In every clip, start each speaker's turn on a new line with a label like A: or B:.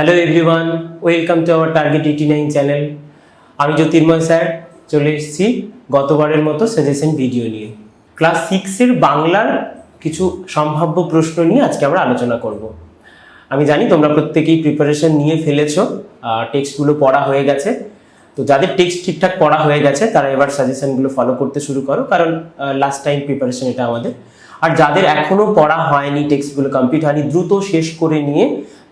A: Hello everyone welcome to our target eighty nine channel আমি Jyotirmoy sir, চলে এসেছি গতবারের মতো সাজেশন ভিডিও নিয়ে। ক্লাস সিক্সের বাংলার কিছু সম্ভাব্য প্রশ্ন নিয়ে আজকে আমরা আলোচনা করব। আমি জানি তোমরা প্রত্যেকেই প্রিপারেশন নিয়ে ফেলেছো টেক্সটগুলো পড়া হয়ে গেছে। তো যাদের টেক্সট ঠিকঠাক পড়া হয়ে গেছে, তারা এবার সাজেশনগুলো ফলো করতে শুরু করো, কারণ লাস্ট টাইম প্রিপারেশন এটা আমাদের। আর যাদের এখনও পড়া হয়নি টেক্সটগুলো কমপ্লিট হয়নি, দ্রুত শেষ করে নিয়ে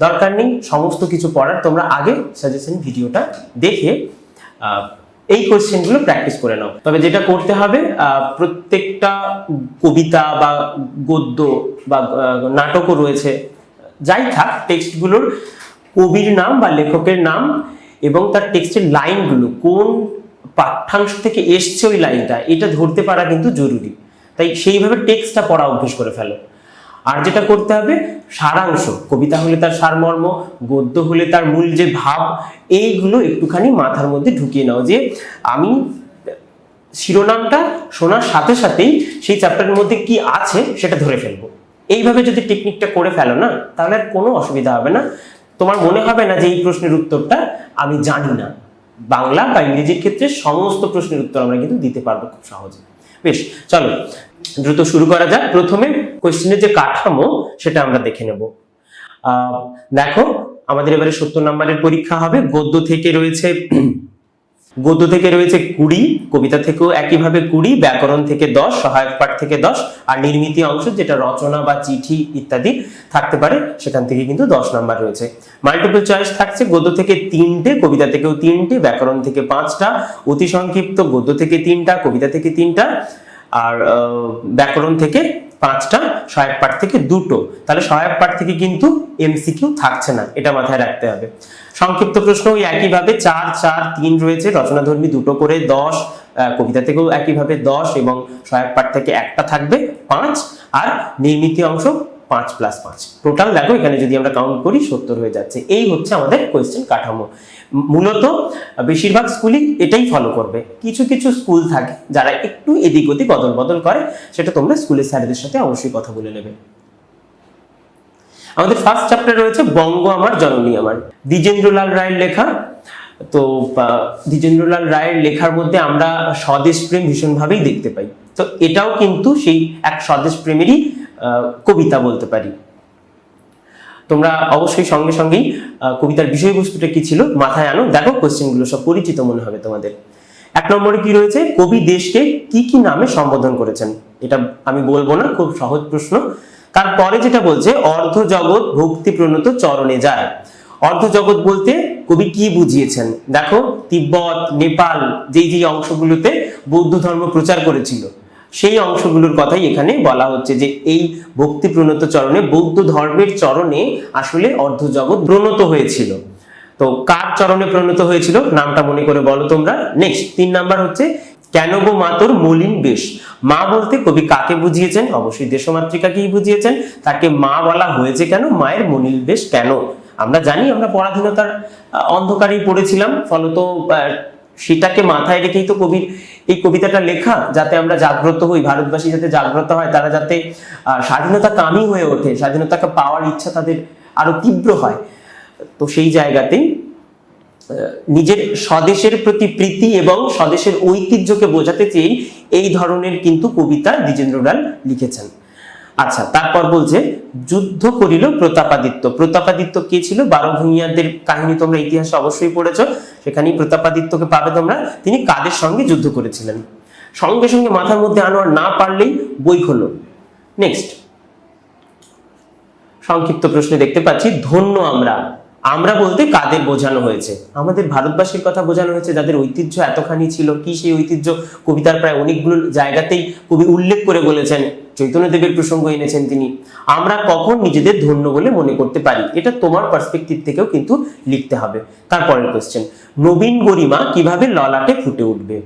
A: দরকার নেই, সমস্ত কিছু পড়ার। তোমরা আগে সাজেশন ভিডিওটা দেখে এই কোয়েশ্চেনগুলো প্র্যাকটিস করে নাও। তবে যেটা করতে হবে প্রত্যেকটা কবিতা বা গদ্য বা নাটকও রয়েছে। যাই থাক টেক্সটগুলোর কবির নাম বা লেখকের নাম এবং তার টেক্সটের লাইনগুলো কোন পাঠ্যাংশ থেকে এসছে ওই লাইনটা এটা ধরতে পারা কিন্তু জরুরি। তাই সেইভাবে টেক্সটটা পড়া অভ্যেস করে ফেলো। আর যেটা করতে হবে, সারাংশ, কবিতা হলে তার সারমর্ম, গদ্য হলে তার মূল যে ভাব, এইগুলো একটুখানি মাথার মধ্যে ঢুকিয়ে নাও যে আমি শিরোনামটা শোনার সাথে সাথেই সেই চ্যাপ্টারের মধ্যে কি আছে সেটা ধরে ফেলব। এইভাবে যদি টেকনিকটা করে ফেলো না, তাহলে আর কোনো অসুবিধা হবে না। তোমার মনে হবে না যে এই প্রশ্নের উত্তরটা আমি জানি না। বাংলা বা ইংরেজির ক্ষেত্রে সমস্ত প্রশ্নের উত্তর আমরা কিন্তু দিতে পারব খুব সহজে। বেশ, চলো, দ্রুত শুরু করা যাক। প্রথমে কোয়েশ্চেনের যে কাঠামো, সেটা আমরা দেখে নেব। দেখো, আমাদের এবারে সত্তর নম্বরের পরীক্ষা হবে। গদ্য থেকে রয়েছে, গদ্য থেকে রয়েছে কুড়ি, কবিতা থেকেও একইভাবে কুড়ি, ব্যাকরণ থেকে দশ, সহায়ক পাঠ থেকে দশ, আর নির্মিতি অংশ যেটা রচনা বা চিঠি ইত্যাদি থাকতে পারে, সেখান থেকে কিন্তু দশ নাম্বার রয়েছে। মাল্টিপল চয়েস থাকছে, গদ্য থেকে তিনটে, কবিতা থেকেও তিনটে, ব্যাকরণ থেকে পাঁচটা, অতি সংক্ষিপ্ত, গদ্য থেকে তিনটা, কবিতা থেকে তিনটা, আর ব্যাকরণ থেকে পাঁচটা সহায়ক পাঠ থেকে দুটো। তাহলে সহায়ক পাঠ থেকে কিন্তু এমসিকিউ থাকছে না, এটা মাথায় রাখতে হবে। সংক্ষিপ্ত প্রশ্ন ওই একইভাবে চার চার, তিন রয়েছে, রচনাধর্মী দুটো করে দশ কবিতা থেকেও একইভাবে দশ এবং সহায়ক পাঠ থেকে একটা থাকবে পাঁচ। আর নির্মিত অংশ পাঁচ প্লাস পাঁচ। টোটাল দেখো, এখানে যদি আমরা কাউন্ট করি, সত্তর হয়ে যাচ্ছে। এই হচ্ছে আমাদের কোয়েশ্চেন কাঠামো। মূলত, বেশিরভাগ স্কুলই এটাই ফলো করবে। কিছু কিছু স্কুল থাকে যারা একটু এদিক ওদিক অদল বদল করে, সেটা তোমরা স্কুলের স্যারদের সাথে অবশ্যই কথা বলে নেবে। আমাদের ফার্স্ট চ্যাপ্টার রয়েছে, বঙ্গ আমার, জননী আমার। দ্বিজেন্দ্রলাল রায়ের লেখা। তো দ্বিজেন্দ্রলাল রায়ের লেখার মধ্যে আমরা স্বদেশ প্রেম ভীষণভাবেই দেখতে পাই। তো এটাও কিন্তু সেই এক স্বদেশ প্রেমেরই কবিতা বলতে পারি। তোমরা অবশ্যই সঙ্গে সঙ্গেই কবিতার বিষয়বস্তুটা কি ছিল মাথায় আনো। দেখো কোশ্চেনগুলো সব পরিচিত মনে হবে তোমাদের। এক নম্বরে কি রয়েছে? কবি দেশকে কি কি নামে সম্বোধন করেছেন? এটা আমি বলব না, খুব সহজ প্রশ্ন। তারপরে যেটা বলছে অর্ধ জগৎ ভক্তি প্রণত চরণে যায়। অর্ধ জগৎ বলতে কবি কি বুঝিয়েছেন? দেখো, তিব্বত, নেপাল, যেই যেই অংশগুলোতে বৌদ্ধ ধর্ম প্রচার করেছিল। সেই অংশগুলোর কথাই এখানে বলা হচ্ছে যে এই ভক্তি প্রণত চরণে, বৌদ্ধ ধর্মের চরণে আসলে অর্ধ জগৎ প্রণত হয়েছিল। তো কার চরণে প্রণত হয়েছিল? নামটা মনে করে বলো তোমরা। নেক্সট তিন নাম্বার হচ্ছে, কেন গো মাতর মলিন বেশ? মা বলতে কবি কাকে বুঝিয়েছেন? অবশ্যই দেশমাতৃকাকেই বুঝিয়েছেন। তাকে মা বলা হয়েছে কেন? মায়ের মলিন বেশ কেন? আমরা জানি আমরা পরাধীনতার অন্ধকারেই পড়েছিলাম। ফলত সেটাকে মাথায় রেখেই তো কবির এই কবিতাটা লেখা, যাতে আমরা জাগ্রত হই ভারতবাসী যাতে জাগ্রত হয়, তারা যাতে স্বাধীনতা কামী হয়ে ওঠে, স্বাধীনতাকে পাওয়ার ইচ্ছা তাদের আরও তীব্র হয়। তো সেই জায়গাতেই নিজের স্বদেশের প্রতি প্রীতি এবং স্বদেশের ঐতিহ্যকে বোঝাতে চেয়েই এই ধরনের কিন্তু কবিতা দ্বিজেন্দ্রলাল লিখেছেন। আচ্ছা তারপর বলছে, যুদ্ধ করিল প্রতাপাদিত্য। প্রতাপাদিত্য কে ছিল? বারো ভূঁইয়াদের কাহিনী তোমরা ইতিহাসে অবশ্যই পড়েছ। সেখানেই প্রতাপাদিত্যকে পাবে তোমরা। তিনি কাদের সঙ্গে যুদ্ধ করেছিলেন? সঙ্গে সঙ্গে মাথার মধ্যে আনোয়ার না পারলেই বই খোলো। নেক্সট সংক্ষিপ্ত প্রশ্নে দেখতে পাচ্ছি, ধন্য আমরা। আমরা বলতে কাদের বোঝানো হয়েছে? আমাদের ভারতবাসীর কথা বোঝানো হয়েছে, যাদের ঐতিহ্য এতখানি ছিল, কি সেই ঐতিহ্য? কবিতার প্রায় অনেকগুলো জায়গাতেই কবি উল্লেখ করে বলেছেন, চৈতন্যদেবের প্রসঙ্গ এনেছেন তিনি। আমরা কখন নিজেদের ধন্য বলে মনে করতে পারি? এটা তোমার পার্সপেক্টিভ থেকেও কিন্তু লিখতে হবে। তারপরের কোশ্চেন নবীন গরিমা কীভাবে ললাটে ফুটে উঠবে?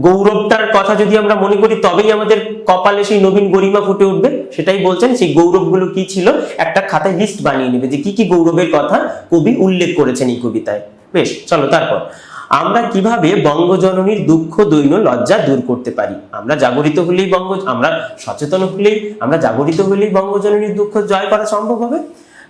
A: গৌরবটার কথা যদি আমরা মনে করি, তবেই আমাদের কপালে সেই নবীন গরিমা ফুটে উঠবে। সেটাই বলছেন, সেই গৌরবগুলো কি ছিল? একটা খাতায় লিস্ট বানিয়ে নেবে যে কি কি গৌরবের কথা কবি উল্লেখ করেছেন এই কবিতায়। বেশ, চলো তারপর। আমরা কীভাবে বঙ্গজননীর দুঃখ দৈন্য লজ্জা দূর করতে পারি? আমরা জাগরিত হলেই বঙ্গ, আমরা সচেতন হলেই, আমরা জাগরিত হলেই বঙ্গজননীর দুঃখ জয় করা সম্ভব হবে?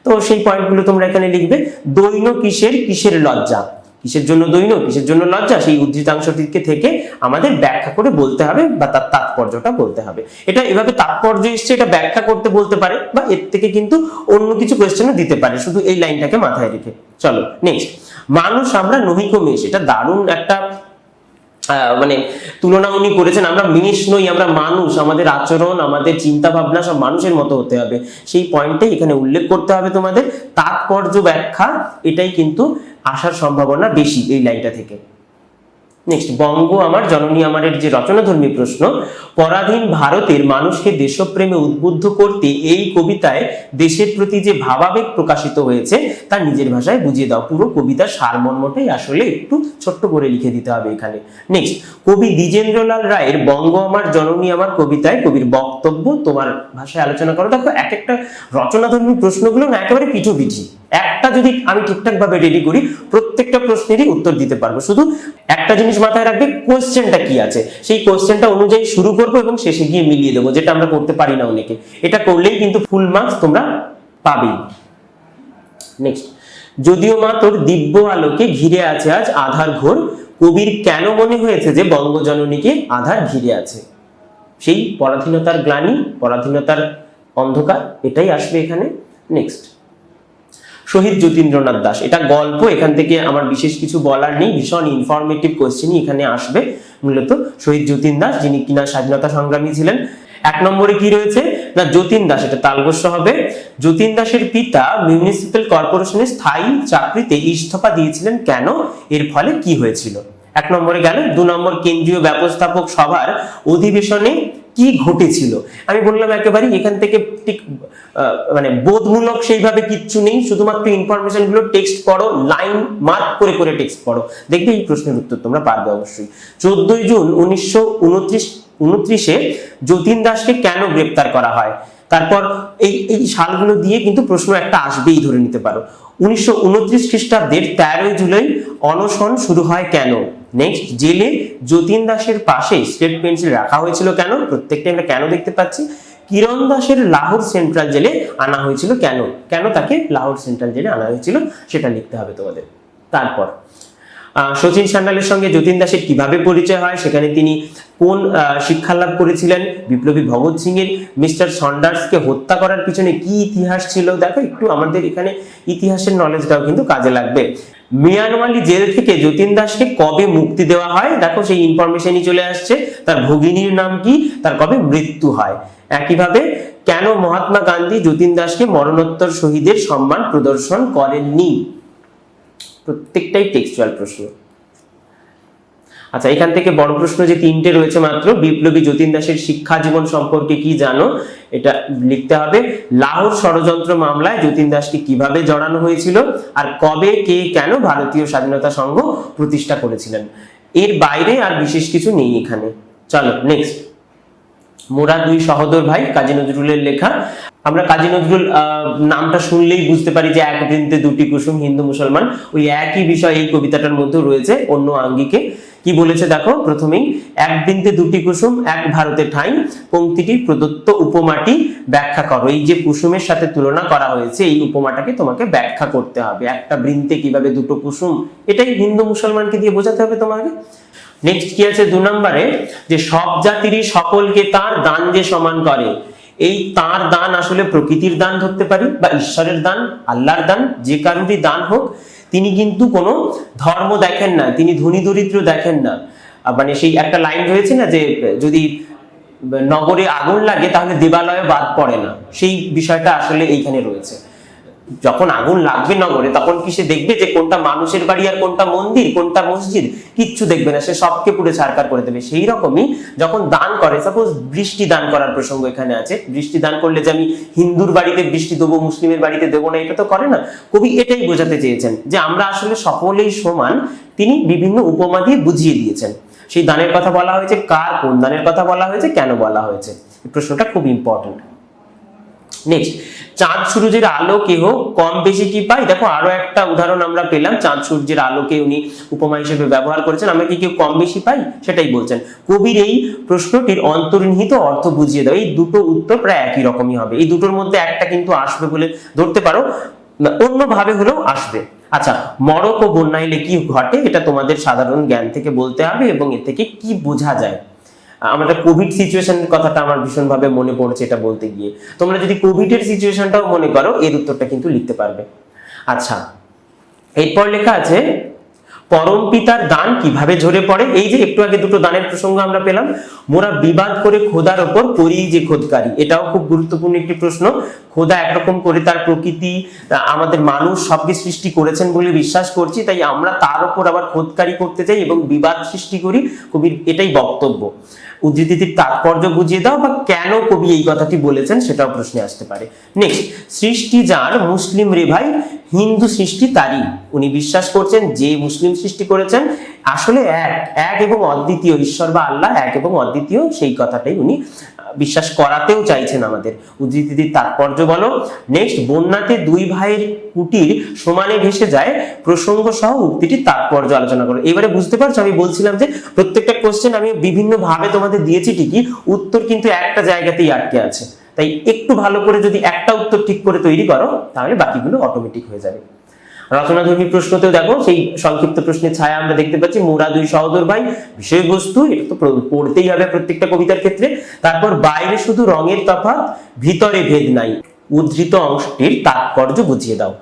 A: তো সেই পয়েন্টগুলো তোমরা এখানে লিখবে। দৈন কিসের কিসের লজ্জা? কিসের জন্য দৈন, কিসের জন্য লজ্জা? সেই উদ্ধৃতাংশটিকে থেকে আমাদের ব্যাখ্যা করে বলতে হবে বা তার তাৎপর্যটা বলতে হবে। এটা এভাবে তাৎপর্য এসছে, এটা ব্যাখ্যা করতে বলতে পারে বা এর থেকে কিন্তু অন্য কিছু কোয়েশ্চেনও দিতে পারে। শুধু এই লাইনটাকে মাথায় রেখে। চলো নেক্সট মানুষ আমরা নহিক মেষ, এটা দারুণ একটা মানে তুলনা উনি করেছেন। আমরা মেষ নই, আমরা মানুষ। আমাদের আচরণ, আমাদের চিন্তা ভাবনা সব মানুষের মতো হতে হবে। সেই পয়েন্টটাই এখানে উল্লেখ করতে হবে তোমাদের। তাৎপর্য ব্যাখ্যা, এটাই কিন্তু আসার সম্ভাবনা বেশি এই লাইনটা থেকে। নেক্সট বঙ্গ আমার, জননী আমারের যে রচনাধর্মী প্রশ্ন, পরাধীন ভারতের মানুষকে দেশপ্রেমে উদ্বুদ্ধ করতে এই কবিতায় দেশের প্রতি যে ভাবাবেগ প্রকাশিত হয়েছে, তা নিজের ভাষায় বুঝিয়ে দাও। পুরো কবিতার সারমর্মটাই আসলে একটু ছোট্ট করে লিখে দিতে হবে এখানে। নেক্সট কবি দ্বিজেন্দ্রলাল রায়ের বঙ্গ আমার, জননী আমার কবিতায় কবির বক্তব্য তোমার ভাষায় আলোচনা করো। দেখো, এক একটা রচনাধর্মী প্রশ্নগুলো না একেবারে পিঠোপিঠি। একটা যদি আমি ঠিকঠাক ভাবে রেডি করি, প্রত্যেকটা প্রশ্নেরই উত্তর দিতে পারব। শুধু একটা জিনিস মাথায় রাখবে কোশ্চেনটা কি আছে? সেই কোশ্চেনটা অনুযায়ী শুরু করব এবং শেষে গিয়ে মিলিয়ে দেবো, যেটা আমরা করতে পারি না অনেকে। এটা করলেই কিন্তু ফুল মার্কস তোমরা পাবেই। নেক্সট যদিও মা তোর দিব্য আলোকে ঘিরে আছে আজ আধার ঘোর, কবির কেন মনে হয়েছে যে বঙ্গজননীকে আধার ঘিরে আছে? সেই পরাধীনতার গ্লানি, পরাধীনতার অন্ধকার, এটাই আসবে এখানে। নেক্সট শহীদ যতীন্দ্রনাথ দাস। এটা গল্প, এখান থেকে আমার বিশেষ কিছু বলার নেই, ভীষণ ইনফরমেটিভ কোশ্চেনই এখানে আসবে। মূলত শহীদ যতীন দাস, যিনি কিনা স্বাধীনতা সংগ্রামী ছিলেন। এক নম্বরে কি রয়েছে? না, যতীন দাস, এটা তালবস্য হবে। যতীন দাসের পিতা মিউনিসিপ্যাল কর্পোরেশনের স্থায়ী চাকরিতে ইস্তফা দিয়েছিলেন কেন? এর ফলে কি হয়েছিল? এক নম্বরে গেল, দু নম্বর কেন্দ্রীয় ব্যবস্থাপক সভার অধিবেশনে কি ঘটেছিল? আমি বললাম একেবারে এখান থেকে ঠিক মানে বোধমূলক সেইভাবে কিচ্ছু নেই, শুধুমাত্র ইনফরমেশনগুলো টেক্সট পড়ো লাইন মার্ক করে করে টেক্সট পড়ো। দেখবে এই প্রশ্নের উত্তর তোমরা পারবে অবশ্যই। চোদ্দই জুন উনিশশো উনত্রিশ, উনত্রিশে যতীন দাসকে কেন গ্রেপ্তার করা হয়? তারপর এই এই সালগুলো দিয়ে কিন্তু প্রশ্ন একটা আসবেই ধরে নিতে পারো। উনিশশো উনত্রিশ খ্রিস্টাব্দের তেরোই জুলাই অনশন শুরু হয় কেন? নেক্সট জেলে যতীন দাসের পাশে স্লেট পেন্সিল রাখা হয়েছিল কেন? প্রত্যেকটা আমরা কেন দেখতে পাচ্ছি? কিরণ দাসের লাহোর সেন্ট্রাল জেলে আনা হয়েছিল কেন? কেন তাকে লাহোর সেন্ট্রাল জেলে আনা হয়েছিল? সেটা লিখতে হবে তোমাদের। তারপর সচিন সান্যালের সঙ্গে যতীন দাসের কীভাবে পরিচয় হয়, সেখানে তিনি কোন শিক্ষা লাভ করেছিলেন? বিপ্লবী ভগৎ সিং এর মিস্টার সন্ডার্সকে হত্যা করার পিছনে কি ইতিহাস ছিল? দেখো, একটু আমাদের এখানে ইতিহাসের নলেজটাও কিন্তু কাজে লাগবে। মিয়ানওয়ালি জেল থেকে যতীন দাসকে কবে মুক্তি দেওয়া হয়? দেখো, সেই ইনফরমেশনই চলে আসছে। তার ভগিনীর নাম কি? তার কবে মৃত্যু হয়? একইভাবে, কেন মহাত্মা গান্ধী যতীন দাসকে মরণোত্তর শহীদের সম্মান প্রদর্শন করেননি? প্রত্যেকটাই টেক্সচুয়াল প্রশ্ন। আচ্ছা এখান থেকে বড় প্রশ্ন যে তিনটে রয়েছে মাত্র, বিপ্লবী যতীন দাসের শিক্ষা জীবন সম্পর্কে কি জানো? এটা লিখতে হবে। লাহোর ষড়যন্ত্র মামলায় যতীন দাসকে কীভাবে জড়ানো হয়েছিল আর কবে, কে, কেন ভারতীয় স্বাধীনতা সংঘ প্রতিষ্ঠা করেছিলেন? এর বাইরে আর বিশেষ কিছু নেই এখানে। চলো নেক্সট মোরা দুই সহদর ভাই, কাজী নজরুলের লেখা। আমরা কাজী নজরুল নামটা শুনলেই বুঝতে পারি যে এক বৃন্তে দুটি কুসুম হিন্দু মুসলমান, ওই একই বিষয় এই কবিতাটার মধ্যে রয়েছে অন্য আঙ্গিকে। কি বলেছে দেখো, প্রথমেই, এক বৃন্তে দুটি কুসুম, এক ভারতে ঠাঁই পংক্তিটি প্রদত্ত উপমাটি ব্যাখ্যা করো। এই যে কুসুমের সাথে তুলনা করা হয়েছে, এই উপমাটাকে তোমাকে ব্যাখ্যা করতে হবে। একটা বৃন্তে কীভাবে দুটো কুসুম, এটাই হিন্দু মুসলমানকে দিয়ে বোঝাতে হবে তোমাকে। নেক্সট কি আছে? দু নম্বরে, যে সব জাতিরই সকলকে তার দান যে সমান করে এই তার দান আসলে প্রকৃতির দান ধরতে পারি বা ঈশ্বরের দান, আল্লাহর দান, যে কারোরই দান হোক, তিনি কিন্তু কোনো ধর্ম দেখেন না, তিনি ধনী দরিদ্র দেখেন না। মানে সেই একটা লাইন রয়েছে না যে, যদি নগরে আগুন লাগে তাহলে দেবালয়ে বাদ পড়ে না। সেই বিষয়টা আসলে এইখানে রয়েছে। যখন আগুন লাগবে নগরে, তখন কি সে দেখবে যে কোনটা মানুষের বাড়ি আর কোনটা মন্দির, কোনটা মসজিদ? কিচ্ছু দেখবে না, সে সবকে পুরো ছাড়কার করে দেবে। সেই রকমই যখন দান করে সাপোজ বৃষ্টি দান করার প্রসঙ্গ এখানে আছে। বৃষ্টি দান করলে যে আমি হিন্দুর বাড়িতে বৃষ্টি দেবো, মুসলিমের বাড়িতে দেবো না, এটা তো করে না। কবি এটাই বোঝাতে চেয়েছেন যে আমরা আসলে সকলেই সমান, তিনি বিভিন্ন উপমা দিয়ে বুঝিয়ে দিয়েছেন। সেই দানের কথা বলা হয়েছে, কার কোন দানের কথা বলা হয়েছে, কেন বলা হয়েছে? প্রশ্নটা খুব ইম্পর্টেন্ট নেক্সট চাঁদ সূর্যের আলো কেহ কম বেশি কি পাই? দেখো, আরও একটা উদাহরণ আমরা পেলাম, চাঁদ সূর্যের আলোকে উনি উপমা হিসেবে ব্যবহার করেছেন। আমরা কি কেউ কম বেশি পাই? সেটাই বলছেন। কবির এই প্রশ্নটির অন্তর্নিহিত অর্থ বুঝিয়ে দাও। এই দুটো উত্তর প্রায় একই রকমই হবে। এই দুটোর মধ্যে একটা কিন্তু আসবে বলে ধরতে পারো। অন্যভাবে হলেও আসবে। আচ্ছা মরক ও বন্যা এলে কি ঘটে? এটা তোমাদের সাধারণ জ্ঞান থেকে বলতে হবে এবং এ থেকে কি বোঝা যায়? আমাদের কোভিড সিচুয়েশনের কথাটা আমার ভীষণভাবে মনে পড়ছে এটা বলতে গিয়ে। তোমরা যদি কোভিডের সিচুয়েশনটাও মনে করো, এর উত্তরটা কিন্তু লিখতে পারবে। আচ্ছা এরপর লেখা আছে পরম পিতার দান কীভাবে ঝরে পড়ে? এই যে একটু আগে দুটো দানের প্রসঙ্গ আমরা পেলাম। মোরা বিবাদ করে খোদার ওপর করি যে খোদকারী। এটাও খুব গুরুত্বপূর্ণ একটি প্রশ্ন। খোদা একরকম করে তার প্রকৃতি আমাদের মানুষ সবকে সৃষ্টি করেছেন বলে বিশ্বাস করছি, তাই আমরা তার ওপর আবার খোদকারি করতে চাই এবং বিবাদ সৃষ্টি করি। কবির এটাই বক্তব্য। উদ্ধৃতির তাৎপর্য বুঝিয়ে দাও বা কেন কবি এই কথাটি বলেছেন সেটাও প্রশ্নে আসতে পারে। নেক্সট সৃষ্টি যার মুসলিম রে ভাই, হিন্দু সৃষ্টি তারই। উনি বিশ্বাস করছেন যে মুসলিম সৃষ্টি করেছেন আসলে এক এক এবং অদ্বিতীয়, ঈশ্বর বা আল্লাহ, এক এবং অদ্বিতীয়, সেই কথাটাই উনি বিশ্বাস করাতেও চাইছেন আমাদের। উদ্ধৃতির তাৎপর্য বলো নেক্সট বন্যাতে দুই ভাইয়ের কুটির সমানে ভেসে যায় প্রসঙ্গ সহ উক্তিটির তাৎপর্য আলোচনা করো। এবারে বুঝতে পারছ, আমি বলছিলাম যে প্রত্যেকটা কোশ্চেন আমি বিভিন্ন ভাবে তোমাদের দিয়েছি ঠিকই, উত্তর কিন্তু একটা জায়গাতেই আটকে আছে। তাই একটু ভালো করে যদি একটা উত্তর ঠিক করে তৈরি করো, তাহলে বাকিগুলো অটোমেটিক হয়ে যাবে। রচনাধর্মী প্রশ্নতেও দেখো, সেই সংক্ষিপ্ত প্রশ্নের ছায়া আমরা দেখতে পাচ্ছি। মোরা, দুই সহোদর ভাই বিষয়বস্তু এটা তো পড়তেই হবে প্রত্যেকটা কবিতার ক্ষেত্রে। তারপর বাইরে শুধু রঙের তফাৎ, ভিতরে ভেদ নাই। উদ্ধৃত অংশটির তাৎপর্য বুঝিয়ে দাও।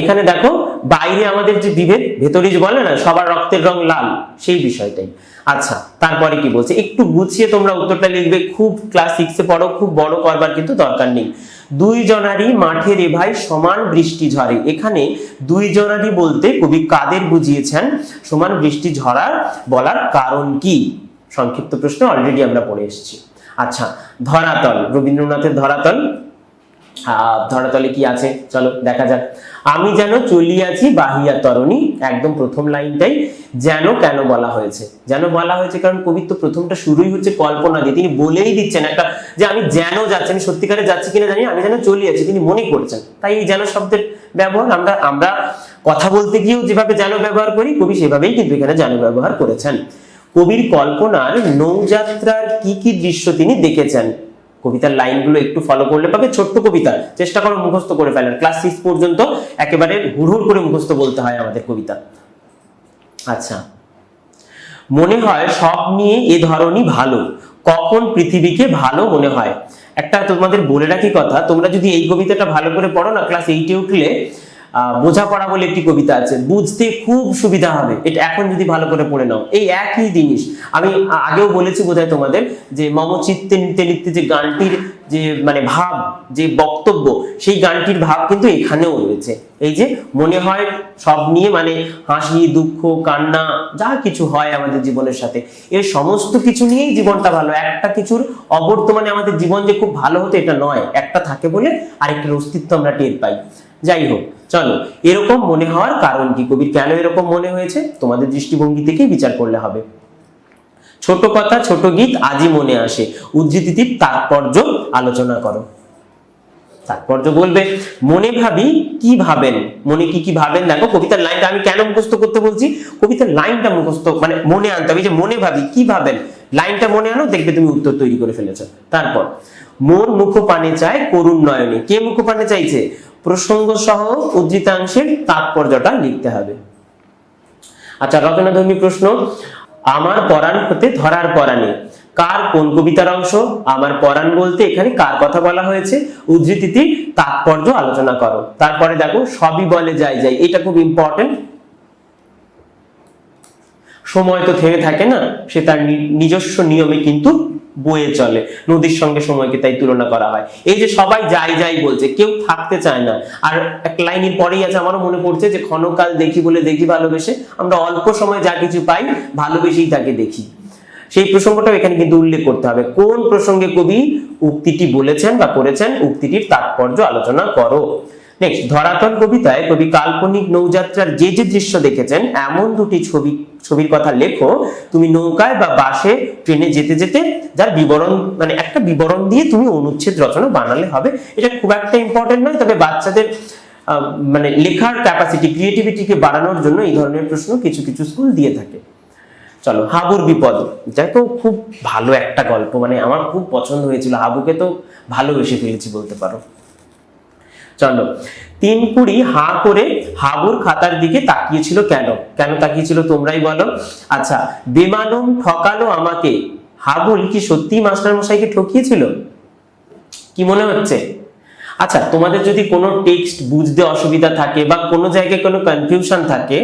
A: এখানে দেখো, বাইরে আমাদের যে বিভেদ, ভেতরে যে বলে না, সবার রক্তের রং লাল, সেই বিষয়টাই। আচ্ছা তারপরে কি বলছে? একটু গুছিয়ে তোমরা উত্তরটা লিখবে। খুব ক্লাস সিক্সে পড়ো, খুব বড় করবার কিন্তু দরকার নেই। দুই মাঠে রে ভাই সমান বৃষ্টি ঝরে। এখানে দুই জনারই বলতে কবি কাদের বুঝিয়েছেন? সমান বৃষ্টি ঝরার বলার কারণ কি? সংক্ষিপ্ত প্রশ্ন অলরেডি আমরা পড়ে এসেছি। আচ্ছা ধরাতল, রবীন্দ্রনাথের ধরাতল। ধরাতলে কি আছে? চলো, দেখা যাক। আমি যেন চলিয়াছি বাহিয়া তরণী, একদম প্রথম লাইনটাই যেন কেন বলা হয়েছে? যেন বলা হয়েছে কারণ কবির তো প্রথমটা শুরুই হচ্ছে কল্পনা দিয়ে। তিনি বলেই দিচ্ছেন একটা, যে আমি যেন যাচ্ছি, আমি সত্যিকারে যাচ্ছি কিনা জানি আমি যেন চলিয়াছি, তিনি মনে করছেন। তাই এই যেন শব্দের ব্যবহার, আমরা আমরা কথা বলতে গিয়েও যেভাবে যেন ব্যবহার করি, কবি সেভাবেই কিন্তু এখানে যেন ব্যবহার করেছেন। কবির কল্পনার নৌযাত্রার কি কি দৃশ্য তিনি দেখেছেন? কবিতার লাইনগুলো একটু ফলো করলে পাবে, ছোট্ট কবিতা। চেষ্টা করো মুখস্থ করে ফেলার। ক্লাস সিক্স পর্যন্ত একেবারে হুড়হুড় করে মুখস্থ বলতে হয় আমাদের কবিতা। আচ্ছা। মনে হয় সব নিয়ে এ ধরনই ভালো। কখন পৃথিবীকে ভালো মনে হয়? একটা তোমাদের বলে রাখি কথা, তোমরা যদি এই কবিতাটা ভালো করে পড়ো না ক্লাস এইটে উঠলে বোঝাপড়া বলে একটি কবিতা আছে, বুঝতে খুব সুবিধা হবে। এটা এখন যদি ভালো করে পড়ে নাও। এই একই জিনিস, আমি আগেও বলেছি বোধহয় তোমাদের যে মম চিত্তে নিত্যে নিত্যে যে গানটির যে মানে ভাব, যে বক্তব্য, সেই গানটির ভাব কিন্তু এখানেও রয়েছে। এই যে মনে হয় সব নিয়ে মানে হাসি, দুঃখ, কান্না, যা কিছু হয় আমাদের জীবনের সাথে, এর সমস্ত কিছু নিয়েই জীবনটা ভালো। একটা কিছুর অবর্তমানে আমাদের জীবন যে খুব ভালো হতো, এটা নয়। একটা থাকে বলে আরেকটার অস্তিত্ব আমরা টের পাই। যাই হোক চলো, এরকম মনে হওয়ার কারণ কি? কবির কেন এরকম মনে হয়েছে? তোমাদের দৃষ্টিভঙ্গি থেকে বিচার করলে হবে। ছোট কথা, ছোট গীত আজই মনে আসে। উদ্ধৃতিটির তাৎপর্য আলোচনা করো। তাৎপর্য বলবে, মনে ভাবি কি ভাবেন? মনে কি কি ভাবেন? দেখো, কবিতার লাইনটা আমি কেন মুখস্থ করতে বলছি? কবিতার লাইনটা মুখস্থ মানে মনে আনতে হবে। যে মনে ভাবি কি ভাবেন? লাইনটা মনে আনো, দেখবে তুমি উত্তর তৈরি করে ফেলেছ। তারপর মোর মুখ চায় করুণ নয়নে। কে মুখ চাইছে? প্রসঙ্গ সহ উদ্ধৃতাংশের তাৎপর্যটা লিখতে হবে। আচ্ছা রচনাধর্মী প্রশ্ন, আমার পরাণ হতে ধরার পরাণে কার কোন কবিতার অংশ? আমার পরাণ বলতে এখানে কার কথা বলা হয়েছে? উদ্ধৃতিটি তাৎপর্য আলোচনা করো। তারপরে দেখো, সবই বলে যাই যাই, এটা খুব ইম্পর্টেন্ট সময় তো থেমে থাকে না, সে তার নিজস্ব নিয়মে কিন্তু বয়ে চলে। নদীর সঙ্গে সময়কে তাই তুলনা করা হয়। এই যে সবাই যাই যাই বলছে, কেউ থাকতে চায় না। আর এক লাইনের পরেই আছে, আমারও মনে পড়ছে যে ক্ষণকাল দেখি বলে দেখি ভালোবেসে। আমরা অল্প সময় যা কিছু পাই, ভালোবেসেই তাকে দেখি। সেই প্রসঙ্গটাও এখানে কিন্তু উল্লেখ করতে হবে। কোন প্রসঙ্গে কবি উক্তিটি বলেছেন বা করেছেন? উক্তিটির তাৎপর্য আলোচনা করো। নেক্সট, ধরাতল কবিতায় কবি কাল্পনিক নৌযাত্রার যে যে দৃশ্য দেখেছেন, এমন দুটি ছবি, ছবির কথা লেখো, তুমি নৌকায় বা বাসে ট্রেনে যেতে যেতে যার বিবরণ মানে একটা বিবরণ দিয়ে তুমি অনুচ্ছেদ রচনা বানালে হবে। এটা খুব একটা ইম্পর্টেন্ট নয়, তবে বাচ্চাদের মানে লেখার ক্যাপাসিটি ক্রিয়েটিভিটিকে বাড়ানোর জন্য এই ধরনের প্রশ্ন কিছু কিছু স্কুল দিয়ে থাকে। চলো, হাবুর বিপদ। দেখো, খুব ভালো একটা গল্প মানে আমার খুব পছন্দ হয়েছিল। হাবুকে তো ভালোবেসে ফেলেছি বলতে পারো। চলো। তিন কুড়ি হা করে হাবুর খাতার দিকে তাকিয়েছিল কেন? কেন তাকিয়েছিল তোমরাই বলো। আচ্ছা বেমানুম ঠকালো আমাকে। হাবুল কি সত্যি মাস্টার মশাইকে ঠকিয়েছিল? কি মনে হচ্ছে? আচ্ছা তোমাদের যদি কোনো টেক্সট বুঝতে অসুবিধা থাকে বা কোনো জায়গায় কোনো কনফিউশন থাকে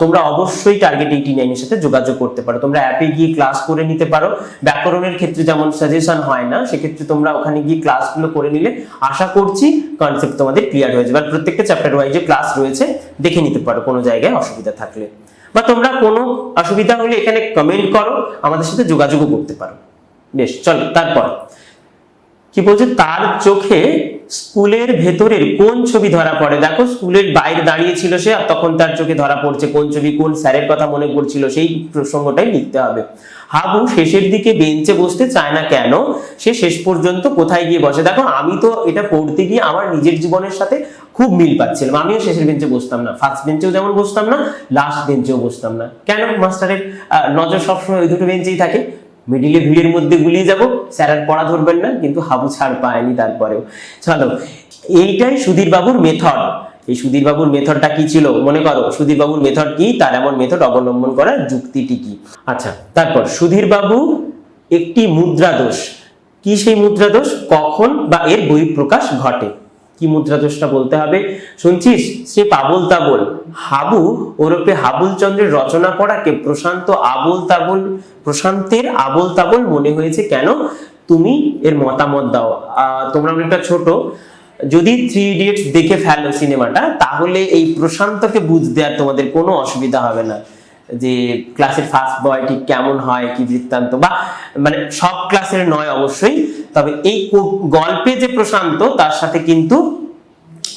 A: তোমরা অবশ্যই টার্গেট এইটি নাইনের সাথে যোগাযোগ করতে পারো। তোমরা অ্যাপে গিয়ে ক্লাস করে নিতে পারো। ব্যাকরণের ক্ষেত্রে যেমন সাজেশন হয় না, সেক্ষেত্রে তোমরা ওখানে গিয়ে ক্লাসগুলো করে নিলে আশা করছি কনসেপ্ট তোমাদের ক্লিয়ার হয়ে যাবে। আর প্রত্যেকটা চ্যাপ্টার ওয়াইজে ক্লাস রয়েছে, দেখে নিতে পারো কোনো জায়গায় অসুবিধা থাকলে। বা তোমরা কোনো অসুবিধা হলে এখানে কমেন্ট করো, আমাদের সাথে যোগাযোগও করতে পারো। বেশ, চলো, তারপর। কি বলছে? তার চোখে স্কুলের ভেতরের কোন ছবি ধরা পড়ে? দেখো, স্কুলের বাইরে দাঁড়িয়ে ছিল সে আর তখন তার চোখে ধরা পড়ছে কোন ছবি, কোন স্যারের কথা মনে পড়ছিল, সেই প্রসঙ্গটাই লিখতে হবে। হাবু শেষের দিকে বেঞ্চে বসতে চায় না কেন? সে শেষ পর্যন্ত কোথায় গিয়ে বসে? দেখো, আমি তো এটা পড়তে গিয়ে আমার নিজের জীবনের সাথে খুব মিল পাচ্ছিলাম। আমিও শেষের বেঞ্চে বসতাম না। ফার্স্ট বেঞ্চেও যেমন বসতাম না লাস্ট বেঞ্চেও বসতাম না। কেন? মাস্টারের নজর সবসময় ওই দুটো বেঞ্চেই থাকে। মিডিলে ভিড়ের মধ্যে গুলিয়ে যাব। স্যার আর পড়া ধরবেন না, কিন্তু হাবু ছাড় পায়নি তারপরেও। চলো, এইটাই সুধীর বাবুর মেথড এই সুধীর বাবুর মেথডটা কি ছিল? মনে করো সুধীর বাবুর মেথড কি? তার এমন মেথড অবলম্বন করার যুক্তিটি কি? আচ্ছা তারপর সুধীর বাবু একটি মুদ্রা দোষ কি সেই মুদ্রা দোষ কখন বা এর বহিঃপ্রকাশ ঘটে? কি মুদ্রা দোষটা বলতে হবে? শুনছিস? সে পাবল তাবল। হাবু ওরফে হাবুল চন্দ্রের রচনা পড়াকে প্রশান্ত আবল তাবল প্রশান্তের আবল তাবল মনে হয়েছে কেন? তুমি এর মতামত দাও। তোমরা অনেকটা ছোট। যদি থ্রি ইডিয়টস দেখে ফেলো সিনেমাটা, তাহলে এই প্রশান্তকে বুঝতে আর তোমাদের কোনো অসুবিধা হবে না। যে ক্লাসের ফার্স্ট বয় ঠিক কেমন হয়, কি বৃত্তান্ত বা মানে সব ক্লাসের নয় অবশ্যই। তবে এই গল্পে যে প্রশান্ত, তার সাথে কিন্তু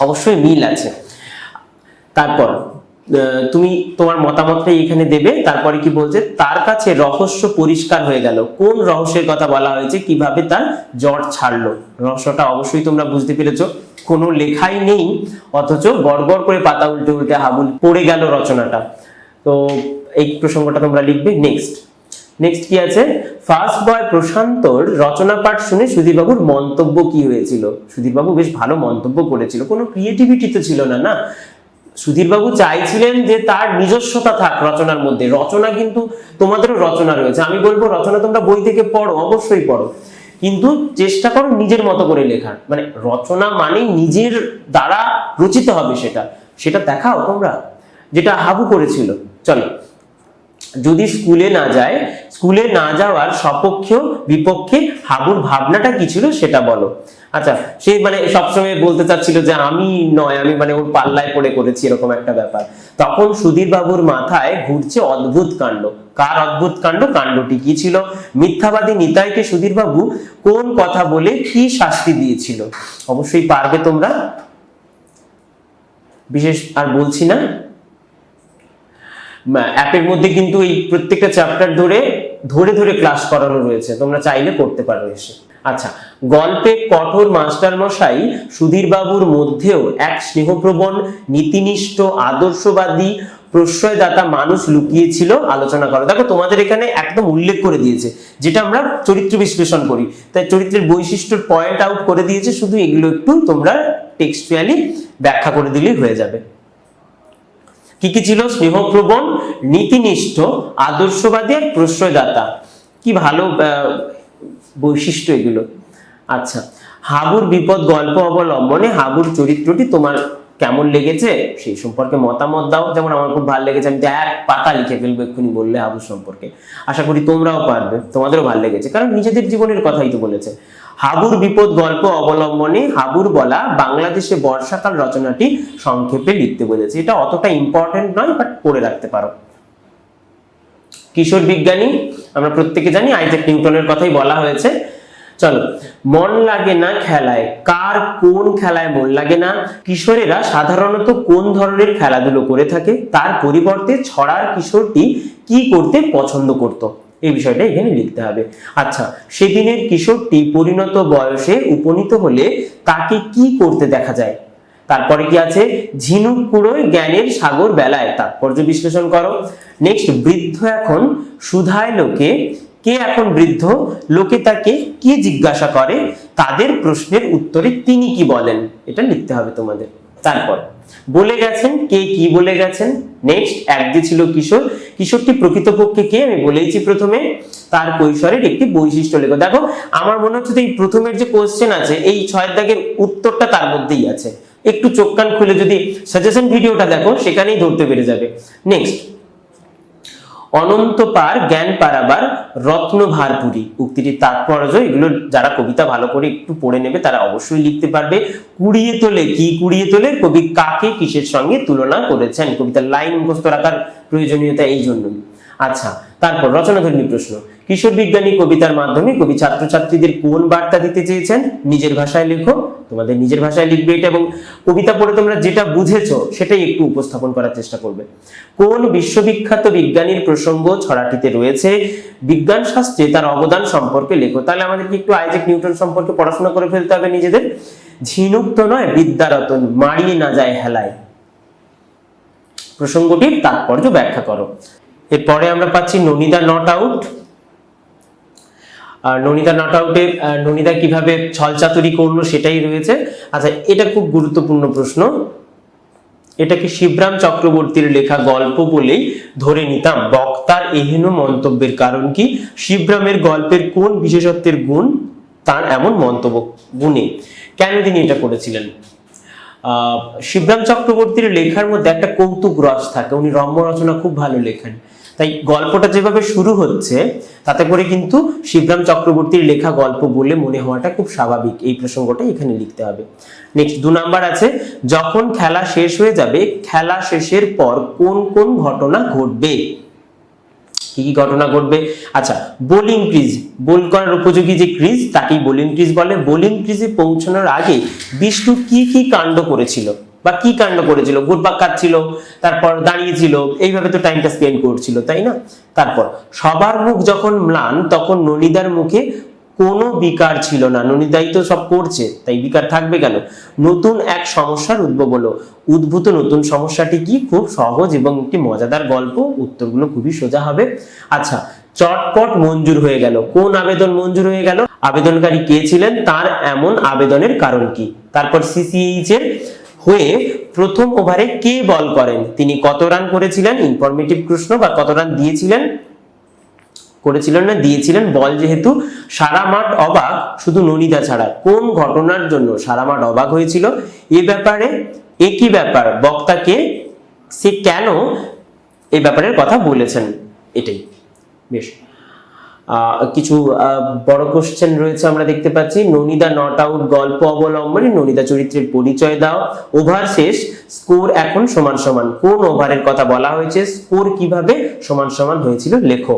A: অবশ্যই মিল আছে। তারপর তুমি তোমার মতামতটা এখানে দেবে, তারপরে কি বলছে, তার কাছে রহস্য পরিষ্কার হয়ে গেল। কোন রহস্যের কথা বলা হয়েছে, কীভাবে তার জ্বর ছাড়লো? রহস্যটা অবশ্যই তোমরা বুঝতে পেরেছ। কোনো লেখাই নেই, অথচ গড়গড় করে পাতা উল্টে উল্টে হাবুল পড়ে গেল রচনাটা। তো এই প্রসঙ্গটা তোমরা লিখবে নেক্সট নেক্সট কি আছে? ফার্স্ট বয় প্রশান্তর রচনা পাঠ শুনে সুধীরবাবুর মন্তব্য কি হয়েছিল? সুধীরবাবু বেশ ভালো মন্তব্য করেছিল। কোনো ক্রিয়েটিভিটি তো ছিল না না? সুধীরবাবু চাইছিলেন যে তার নিজস্বতা থাক রচনার মধ্যে। রচনা কিন্তু তোমাদেরও রচনা রয়েছে। আমি বলব, রচনা তোমরা বই থেকে পড়ো, অবশ্যই পড়ো। কিন্তু চেষ্টা করো নিজের মতো করে লেখার। মানে রচনা মানে নিজের দ্বারা রচিত হবে সেটা। সেটা দেখাও তোমরা। যেটা হাবু করেছিল। চলো। যদি স্কুলে না যায়, স্কুলে না যাওয়ার সপক্ষেও বিপক্ষে হাবুর ভাবনাটা কি ছিল সেটা বলো। আচ্ছা সে মানে সবসময় বলতে চাচ্ছিল যে আমি নয়, আমি মানে ওর পাল্লায় পড়ে করেছি এরকম একটা ব্যাপার। তখন সুধীর বাবুর মাথায় ঘুরছে অদ্ভুত কাণ্ড। কার অদ্ভুত কাণ্ড? কাণ্ডটি কি ছিল? মিথ্যাবাদী নিতাইকে সুধীর বাবু কোন কথা বলে কি শাস্তি দিয়েছিল? অবশ্যই পারবে তোমরা। বিশেষ আর বলছি না। অ্যাপের মধ্যে কিন্তু এই প্রত্যেকটা চ্যাপ্টার ধরে ধরে ধরে ক্লাস করানো রয়েছে। তোমরা চাইলে করতে পারো এসে। আচ্ছা গল্পে কঠোর মাস্টার মশাই সুধীর বাবুর মধ্যেও এক স্নেহপ্রবণ, নীতিনিষ্ঠ, আদর্শবাদী, প্রশ্রয়দাতা মানুষ লুকিয়েছিল আলোচনা করো। দেখো, তোমাদের এখানে একদম উল্লেখ করে দিয়েছে, যেটা আমরা চরিত্র বিশ্লেষণ করি। তাই চরিত্রের বৈশিষ্ট্যর পয়েন্ট আউট করে দিয়েছে, শুধু এগুলো একটু তোমরা টেক্সচুয়ালি ব্যাখ্যা করে দিলেই হয়ে যাবে। কি কি ছিল? স্নেহপ্রবণ, নীতিনিষ্ঠ, আদর্শবাদী আর প্রশ্রয়দাতা। কি ভালো বৈশিষ্ট্য এগুলো। আচ্ছা হাবুর বিপদ গল্প অবলম্বনে হাবুর চরিত্রটি তোমার কেমন লেগেছে? সেই সম্পর্কে মতামত দাও। যেমন আমার খুব ভালো লেগেছে, আমি তো এক পাতা লিখে ফেলব এক্ষুনি বললে হাবুর সম্পর্কে। আশা করি তোমরাও পারবে, তোমাদেরও ভালো লেগেছে, কারণ নিজেদের জীবনের কথাই তো বলেছে। হাবুর বিপদ গল্প অবলম্বনে হাবুর বলা বাংলাদেশে বর্ষাকাল রচনাটি সংক্ষেপে লিখতে বলেছে। এটা অতটা ইম্পর্টেন্ট নয় বাট পড়ে রাখতে পারো। কিশোর বিজ্ঞানী, আমরা প্রত্যেকে জানি আইজাক নিউটনের কথাই বলা হয়েছে। চলো, মন লাগে না খেলায়, কার কোন খেলায় মন লাগে না? কিশোরেরা সাধারণত কোন ধরনের খেলাধুলো করে থাকে? তার পরিবর্তে ছড়ার কিশোরটি কি করতে পছন্দ করত? এই বিষয়টা এখানে লিখতে হবে। আচ্ছা সেদিনের কিশোরটি পরিণত বয়সে উপনীত হলে তাকে কি করতে দেখা যায়? তারপরে কি আছে? ঝিনুক কুড়োয় জ্ঞানের সাগর বেলায় তাৎপর্য বিশ্লেষণ করো। নেক্সট বৃদ্ধ এখন সুধায় লোকে। কে এখন বৃদ্ধ? লোকে তাকে কি জিজ্ঞাসা করে? তাদের প্রশ্নের উত্তরে তিনি কি বলেন? এটা লিখতে হবে তোমাদের। তারপর, বলে গেছেন, কে কি বলে গেছেন? নেক্সট এক যে ছিল কিশোর। কিশোরটি প্রকৃতপক্ষে কে? আমি বলেইছি প্রথমে। তার কৈশোরের একটি বৈশিষ্ট্য লেখো। দেখো, আমার মনে হচ্ছে এই প্রথমের যে কোশ্চেন আছে, এই ছয় দাগের উত্তরটা তার মধ্যেই আছে। একটু চোখ কান খুলে যদি সাজেশন ভিডিওটা দেখো, সেখানেই ধরতে পেরে যাবে। নেক্সট অনন্ত পার জ্ঞান পারাবার রত্ন ভারপুরি উক্তিটির তাৎপর্য, এগুলো যারা কবিতা ভালো করে একটু পড়ে নেবে, তারা অবশ্যই লিখতে পারবে। কুড়িয়ে তোলে, কি কুড়িয়ে তোলে? কবি কাকে কিসের সঙ্গে তুলনা করেছেন? কবিতার লাইন মুখস্থ রাখার প্রয়োজনীয়তা এই জন্যই। আচ্ছা তারপর রচনাধর্মী প্রশ্ন। কিশোর বিজ্ঞানী কবিতার মাধ্যমে কবি ছাত্রছাত্রীদের কোন বার্তা দিতে চেয়েছেন? নিজের ভাষায় লেখো, তোমাদের নিজের ভাষায় লিখবে এটা এবং কবিতা পড়ে তোমরা যেটা বুঝেছ, সেটাই একটু উপস্থাপন করার চেষ্টা করবে। কোন বিশ্ববিখ্যাত বিজ্ঞানীর প্রসঙ্গ ছড়াটিতে রয়েছে? বিজ্ঞান শাস্ত্রে তার অবদান সম্পর্কে লেখো। তাহলে আমাদেরকে একটু আইজেক নিউটন সম্পর্কে পড়াশোনা করে ফেলতে হবে নিজেদের। ঝিনুক তো নয়, বিদ্যারতন মারিয়ে না যায় হেলায়। প্রসঙ্গটির তাৎপর্য ব্যাখ্যা করো। এরপরে আমরা পাচ্ছি Nonida not out. Nonida not আউটে ননিদা কীভাবে ছলচাতুরি করল সেটাই রয়েছে। আচ্ছা এটা খুব গুরুত্বপূর্ণ প্রশ্ন। এটাকে শিবরাম চক্রবর্তীর লেখা গল্প বলেই ধরে নিতাম? বক্তার এহেন মন্তব্যের কারণ কি? শিবরামের গল্পের কোন বিশেষত্বের গুণ? তার এমন মন্তব্য, গুণে। কেন তিনি এটা করেছিলেন? শিবরাম চক্রবর্তীর লেখার মধ্যে একটা কৌতুক রস থাকে। উনি রম্য রচনা খুব ভালো লেখেন। তাই গল্পটা যেভাবে শুরু হচ্ছে, তাতে করে কিন্তু শিবরাম চক্রবর্তীর লেখা গল্প বলে মনে হওয়াটা খুব স্বাভাবিক। এই প্রসঙ্গটা এখানে লিখতে হবে। নেক্সট দু নাম্বার আছে, যখন খেলা শেষ হয়ে যাবে, খেলা শেষের পর কোন কোন ঘটনা ঘটবে? কি কি ঘটনা ঘটবে? আচ্ছা বোলিং ক্রিজ বোল করার উপযোগী যে ক্রিজ তাকেই বোলিং ক্রিজ বলে। বোলিং ক্রিজে পৌঁছানোর আগে বিষ্ণু কি কি কাণ্ড করেছিল? বা কি কাণ্ড করেছিল? ঘুরপাক খাচ্ছিল, তারপর দাঁড়িয়েছিল, এইভাবে তো টাইমটা স্পেন্ড করছিল, তাই না? তারপর, সবার মুখ যখন ম্লান, তখন ননিদার মুখে কোনো বিকার ছিল না। ননিদাই তো সব করছে, তাই বিকার থাকবে কেন? নতুন এক সমস্যার উদ্ভব হলো। উদ্ভূত নতুন সমস্যাটি কি? খুব সহজ এবং একটি মজাদার গল্প। উত্তরগুলো খুবই সোজা হবে। আচ্ছা চটপট মঞ্জুর হয়ে গেল। কোন আবেদন মঞ্জুর হয়ে গেল? আবেদনকারী কে ছিলেন? তার এমন আবেদনের কারণ কি? তারপর সিসিএইচ এর হয়ে প্রথম ওভারে কে বল করেন? তিনি কত রান করেছিলেন? ইনফরমেটিভ প্রশ্ন বা কত রান দিয়েছিলেন? করেছিলেন না, দিয়েছিলেন। বল যেহেতু সারা মাঠ অবাক, শুধু ননিদা ছাড়া। কোন ঘটনার জন্য সারা মাঠ অবাক হয়েছিল? এ ব্যাপারে একই ব্যাপার? বক্তাকে সে কেন এ ব্যাপারের কথা বলেছেন? এটাই। বেশ। কিছু বড় কোশ্চেন রয়েছে আমরা দেখতে পাচ্ছি। ননিদা নট আউট গল্প অবলম্বনে ননিদা চরিত্রের পরিচয় দাও। ওভার শেষ স্কোর এখন সমান সমান। কোন ওভারের কথা বলা হয়েছে? স্কোর কীভাবে সমান সমান হয়েছিল? লেখো।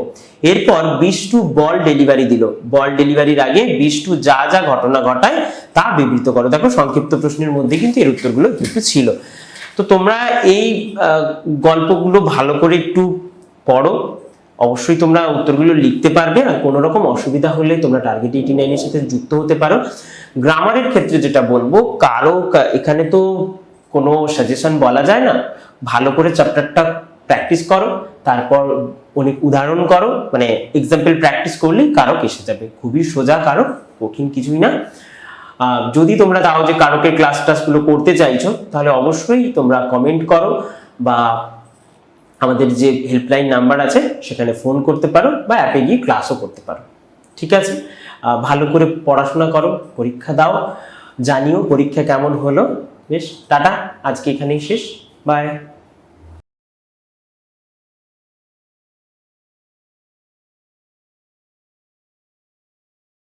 A: এরপর বিষ্টু বল ডেলিভারি দিল। বল ডেলিভারির আগে বিষ্টু যা যা ঘটনা ঘটায়, তা বিবৃত করো। দেখো, সংক্ষিপ্ত প্রশ্নের মধ্যে কিন্তু এর উত্তরগুলো কিন্তু ছিল। তো তোমরা এই গল্পগুলো ভালো করে একটু পড়ো। অবশ্যই তোমরা উত্তরগুলো লিখতে পারবে আর কোনো রকম অসুবিধা হলে তোমরা টার্গেট এইটি নাইনের সাথে যুক্ত হতে পারো। গ্রামারের ক্ষেত্রে যেটা বলব, কারও এখানে তো কোনো সাজেশন বলা যায় না। ভালো করে চ্যাপ্টারটা প্র্যাকটিস করো, তারপর অনেক উদাহরণ করো মানে এক্সাম্পল প্র্যাকটিস করলেই কারক এসে যাবে। খুবই সোজা কারক কঠিন কিছুই না। যদি তোমরা তাও যে কারকের ক্লাস টাসগুলো করতে চাইছো, তাহলে অবশ্যই তোমরা কমেন্ট করো বা আমাদের যে হেল্পলাইন নাম্বার আছে, সেখানে ফোন করতে পারো বা অ্যাপে গিয়ে ক্লাসও করতে পারো। ঠিক আছে? ভালো করে পড়াশোনা করো, পরীক্ষা দাও, জানিও পরীক্ষা কেমন হলো। বেশ, টাটা, আজকে এখানেই শেষ। বাই